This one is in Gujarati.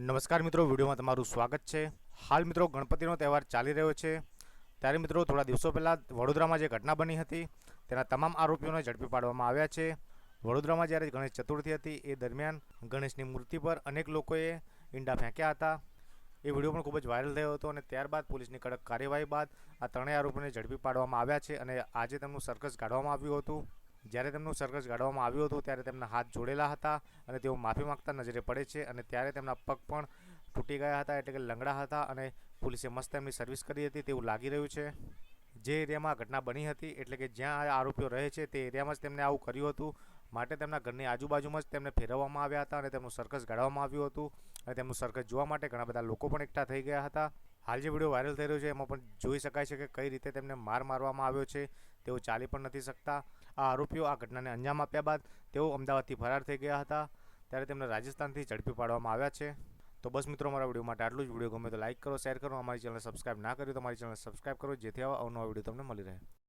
નમસ્કાર મિત્રો, વિડીયોમાં તમારું સ્વાગત છે. હાલ મિત્રો, ગણપતિનો તહેવાર ચાલી રહ્યો છે. ત્યારે મિત્રો, થોડા દિવસો પહેલાં વડોદરામાં જે ઘટના બની હતી, તેના તમામ આરોપીઓને ઝડપી પાડવામાં આવ્યા છે. વડોદરામાં જ્યારે ગણેશ ચતુર્થી હતી, એ દરમિયાન ગણેશની મૂર્તિ પર અનેક લોકોએ ઈંડા ફેંક્યા હતા. એ વીડિયો પણ ખૂબ જ વાયરલ થયો હતો અને ત્યારબાદ પોલીસની કડક કાર્યવાહી બાદ આ ત્રણેય આરોપીને ઝડપી પાડવામાં આવ્યા છે અને આજે તેમનું સર્કસ કાઢવામાં આવ્યું હતું. જ્યારે તેમનું સર્કસ ગાળવામાં આવ્યું હતું ત્યારે તેમના હાથ જોડેલા હતા અને તેઓ માફી માંગતા નજરે પડે છે અને ત્યારે તેમના પગ પણ તૂટી ગયા હતા એટલે કે લંગડા હતા અને પોલીસે મસ્ત એમની સર્વિસ કરી હતી તેવું લાગી રહ્યું છે. જે એરિયામાં ઘટના બની હતી એટલે કે જ્યાં આરોપીઓ રહે છે તે એરિયામાં જ તેમને આવું કર્યું હતું. માટે તેમના ઘરની આજુબાજુમાં જ તેમને ફેરવવામાં આવ્યા હતા અને તેમનું સર્કસ ગાળવામાં આવ્યું હતું અને તેમનું સર્કસ જોવા માટે ઘણા બધા લોકો પણ એકઠા થઈ ગયા હતા. હાલ જે વીડિયો વાયરલ થઈ રહ્યો છે, એમાં પણ જોઈ શકાય છે કે કઈ રીતે તેમને માર મારવામાં આવ્યો છે. તેઓ ચાલી પણ નથી શકતા. આ આરોપીઓ આ ઘટનાને અંજામ આપ્યા બાદ તેઓ અમદાવાદથી ફરાર થઈ ગયા હતા. ત્યારે તેમને રાજસ્થાનથી ઝડપી પાડવામાં આવ્યા છે. તો બસ મિત્રો, અમારા વીડિયો માટે આટલું જ. વીડિયો ગમે તો લાઇક કરો, શેર કરો, અમારી ચેનલ સબસ્ક્રાઇબ ના કર્યું તો અમારી ચેનલ સબસ્ક્રાઇબ કરો. જેથી આવા અવનવા વીડિયો તમને મળી રહે.